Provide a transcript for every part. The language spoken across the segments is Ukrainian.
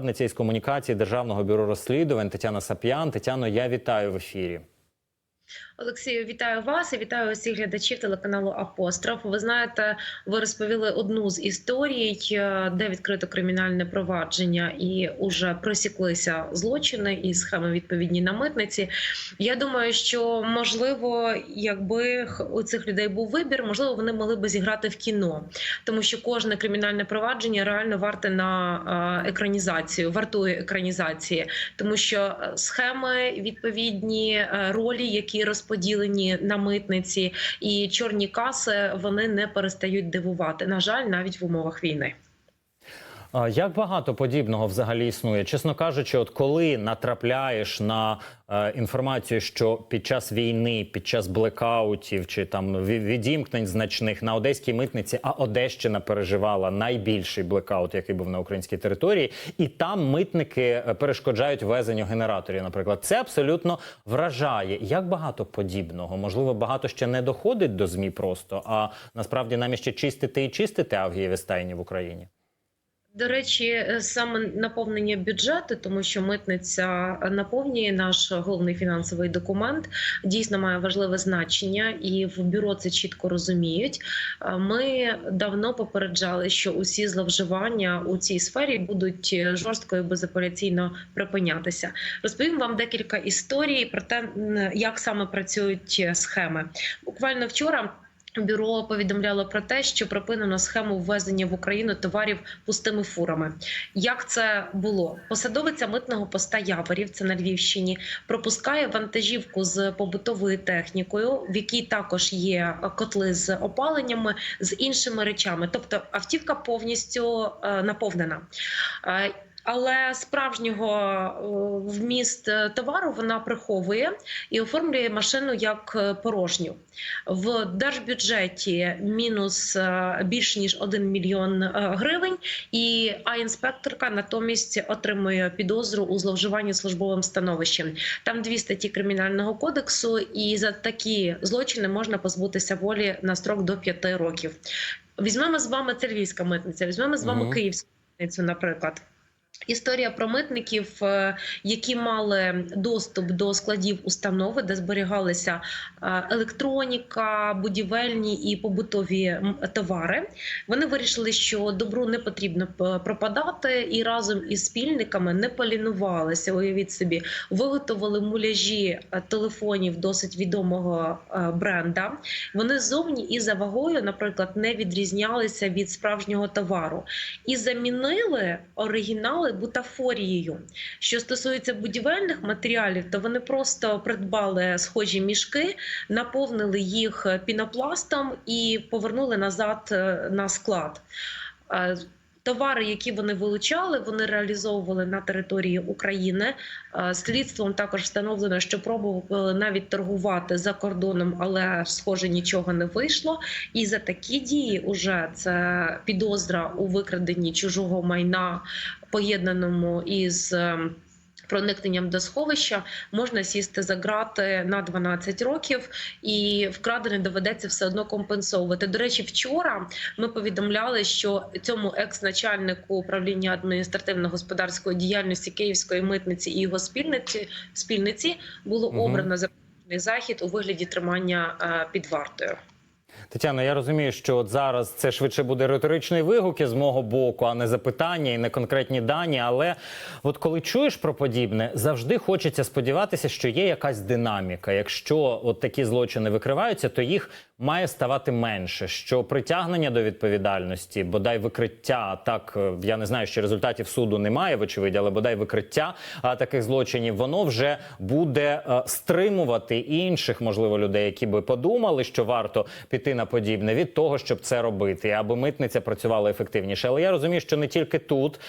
Радниця із комунікації Державного бюро розслідувань Тетяна Сап'ян. Тетяно, я вітаю в ефірі. Олексію, вітаю вас і вітаю усіх глядачів телеканалу Апостроф. Ви знаєте, ви розповіли одну з історій, е, де відкрито кримінальне провадження і вже просіклися злочини і схеми відповідні на митниці. Я думаю, що можливо, якби у цих людей був вибір, можливо, вони могли би зіграти в кіно, тому що кожне кримінальне провадження реально варте на е, екранізацію, вартує екранізації, тому що е, схеми відповідні ролі, які розподілені на митниці, і чорні каси вони не перестають дивувати. На жаль, навіть в умовах війни. Як багато подібного взагалі існує? Чесно кажучи, от коли натрапляєш на е, інформацію, що під час війни, під час блекаутів чи там ві- відімкнень значних на одеській митниці, а Одещина переживала найбільший блекаут, який був на українській території, і там митники е, перешкоджають везенню генераторів. Наприклад, це абсолютно вражає. Як багато подібного? Можливо, багато ще не доходить до змі просто, а насправді нам ще чистити і чистити авгієві стайні в Україні. До речі, е, саме наповнення бюджету, тому що митниця наповнює наш головний фінансовий документ, дійсно має важливе значення, і в бюро це чітко розуміють. Е, Ми давно попереджали, що усі зловживання у цій сфері будуть е, жорстко і безапеляційно припинятися. Розповім вам декілька історій про те, як саме працюють схеми. Буквально вчора. Бюро повідомляло про те, що припинено схему ввезення в Україну товарів пустими фурами. Як це було? Посадовиця митного поста Яворів, це на Львівщині, пропускає вантажівку з побутовою технікою, в якій також є котли з опаленнями, з іншими речами. Тобто автівка повністю е, наповнена. Але справжнього е, вміст е, товару вона приховує і оформлює машину як е, порожню. В держбюджеті мінус більш ніж 1 мільйон гривень, і а інспекторка натомість отримує підозру у зловживанні службовим становищем. Там дві статті кримінального кодексу, і за такі злочини можна позбутися волі на строк до 5 років. Візьмемо з вами це львівська митниця, візьмемо з вами Мгм. київську митницю, наприклад. Історія про митників, е, які мали доступ до складів установи, де зберігалися е, електроніка, будівельні і побутові товари. Вони вирішили, що добру не потрібно пропадати, і разом із спільниками не полінувалися. Уявіть собі, виготовили муляжі е, телефонів досить відомого бренда. Вони зовні і за вагою, наприклад, не відрізнялися від справжнього товару і замінили оригінали бутафорією. Що стосується будівельних матеріалів, то вони просто придбали схожі мішки, наповнили їх пінопластом і повернули назад е, на склад. Товари, які вони вилучали, вони реалізовували на території України. Е, Слідством також встановлено, що пробували навіть торгувати за кордоном, але схоже нічого не вийшло. І за такі дії уже це підозра у викраденні чужого майна, поєднаному із. Проникненням до сховища можна сісти за ґрати на 12 років, і вкрадене доведеться все одно компенсовувати. До речі, вчора ми повідомляли, що цьому екс-начальнику управління адміністративно-господарської діяльності Київської митниці і його спільниці спільниці було Мгм. обрано запобіжний захід у вигляді тримання е, під вартою. Тетяно, я розумію, що от зараз це швидше буде риторичний вигук із мого боку, а не запитання і не конкретні дані. Але от коли чуєш про подібне, завжди хочеться сподіватися, що є якась динаміка. Якщо от такі злочини викриваються, то їх має ставати менше. Що притягнення до відповідальності, бодай викриття, так е, я не знаю, що результатів суду немає, вочевидь, але бодай викриття таких злочинів, воно вже буде е, стримувати інших, можливо, людей, які би подумали, що варто піти на подібне від того, щоб це робити, аби митниця працювала ефективніше. Але я розумію, що не тільки тут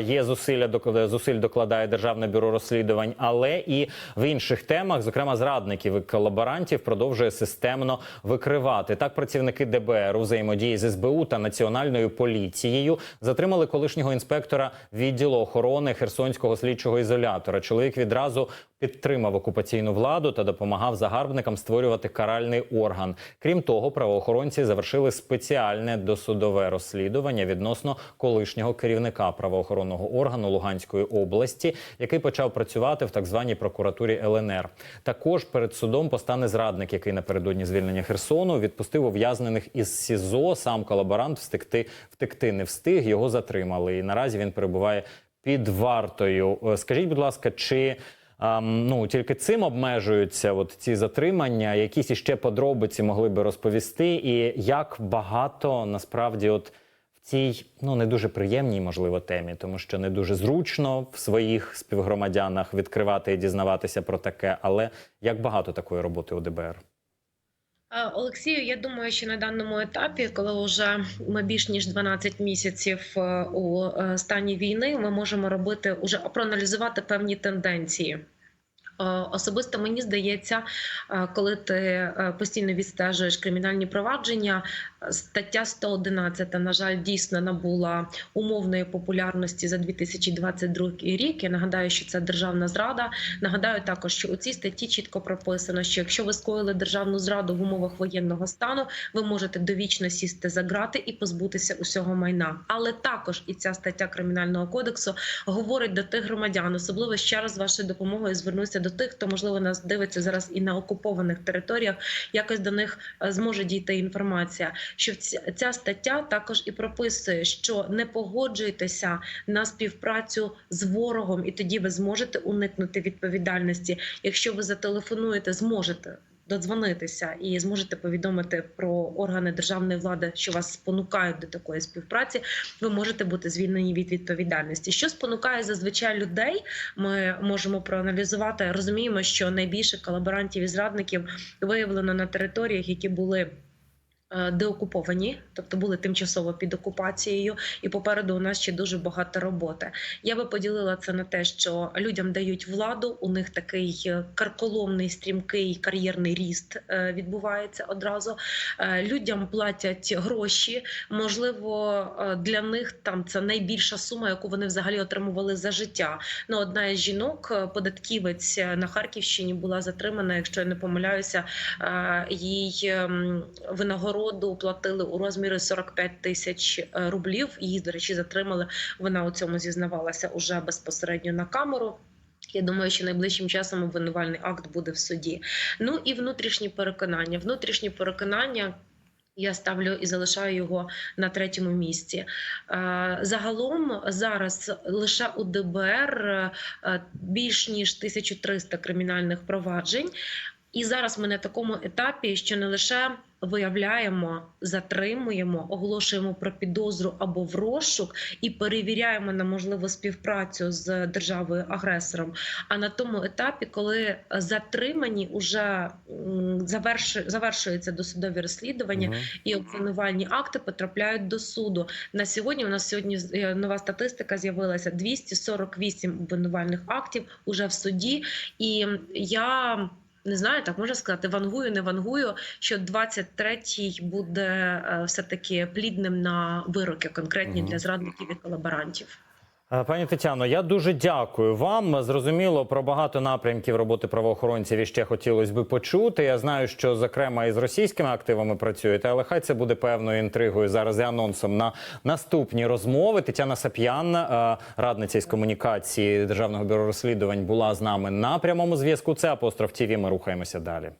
є зусилля зусиль докладає державне бюро розслідувань, але і в інших темах, зокрема зрадників і колаборантів, продовжує системно викривати. Так, працівники ДБР у взаємодії з СБУ та національною поліцією затримали колишнього інспектора відділу охорони Херсонського слідчого ізолятора. Чоловік відразу підтримав окупаційну владу та допомагав загарбникам створювати каральний орган. Крім того, правоохоронці завершили спеціальне досудове розслідування відносно колишнього керівника правоохоронного органу Луганської області, який почав працювати в так званій прокуратурі ЛНР. Також перед судом постане зрадник, який напередодні звільнення Херсону відпустив ув'язнених із СІЗО. Сам колаборант встекти втекти не встиг. Його затримали. І наразі він перебуває під вартою. Е, Скажіть, будь ласка, чи ну тільки цим обмежуються от ці затримання? Якісь іще подробиці могли би розповісти, і як багато насправді, от в цій ну не дуже приємній, можливо, темі, тому що не дуже зручно в своїх співгромадянах відкривати і дізнаватися про таке, але як багато такої роботи у ДБР? Е, Олексію, я думаю, що на даному етапі, коли вже ми більш ніж 12 місяців е, у е, стані війни, ми можемо робити уже проаналізувати певні тенденції. Особисто мені здається, коли ти постійно відстежуєш кримінальні провадження, стаття 111, на жаль, дійсно набула умовної популярності за 2022 рік. Я нагадаю, що це державна зрада. Нагадаю також, що у цій статті чітко прописано, що якщо ви скоїли державну зраду в умовах воєнного стану, ви можете довічно сісти за грати і позбутися усього майна. Але також і ця стаття кримінального кодексу говорить до тих громадян, особливо ще раз вашою допомогою звернуся до тих, хто можливо нас дивиться зараз і на окупованих територіях. Якось до них е, зможе дійти інформація. Що ця, стаття також і прописує, що не погоджуйтеся на співпрацю з ворогом, і тоді ви зможете уникнути відповідальності. Якщо ви зателефонуєте, зможете. Додзвонитися і зможете повідомити про органи державної влади, що вас спонукають до такої співпраці. Ви можете бути звільнені від відповідальності. Що спонукає зазвичай людей? Ми можемо проаналізувати. Розуміємо, що найбільше колаборантів і зрадників виявлено на територіях, які були. Е, Деокуповані, тобто були тимчасово під окупацією, і попереду у нас ще дуже багато роботи. Я би поділила це на те, що людям дають владу. У них такий е, карколомний стрімкий кар'єрний ріст е, відбувається одразу. Людям платять гроші. Можливо, для них там це найбільша сума, яку вони взагалі отримували за життя. Ну, одна із жінок, податківець на Харківщині, була затримана. Якщо я не помиляюся, їй ем, винагороду платили у розмірі 45 тисяч е, рублів. Її, до речі, затримали. Вона у цьому зізнавалася уже безпосередньо на камеру. Я думаю, що найближчим часом обвинувальний акт буде в суді. Ну і внутрішні переконання. Внутрішні переконання. Я ставлю і залишаю його на третьому місці. Е, Загалом зараз лише у ДБР е, більш ніж 1300 кримінальних проваджень. І зараз ми на такому етапі, що не лише виявляємо, затримуємо, оголошуємо про підозру або в розшук і перевіряємо на можливу співпрацю з державою агресором. А на тому етапі, коли затримані уже завершується досудові розслідування Мгм. і обвинувальні акти потрапляють до суду. На сьогодні у нас сьогодні е, нова статистика з'явилася 248 обвинувальних актів уже в суді. І я не знаю, так можна сказати, вангую, не вангую, що 23-й буде е, все таки плідним на вироки конкретні угу. для зрадників і колаборантів. Е, Пані Тетяно, я дуже дякую вам. Зрозуміло, про багато напрямків роботи правоохоронців іще хотілося би почути. Я знаю, що зокрема і з російськими активами працюєте, але хай це буде певною інтригою зараз і анонсом на наступні розмови. Тетяна Сап'ян, е, радниця із комунікації Державного бюро розслідувань, була з нами на прямому зв'язку. Це апостроф ТІВІ. Ми рухаємося далі.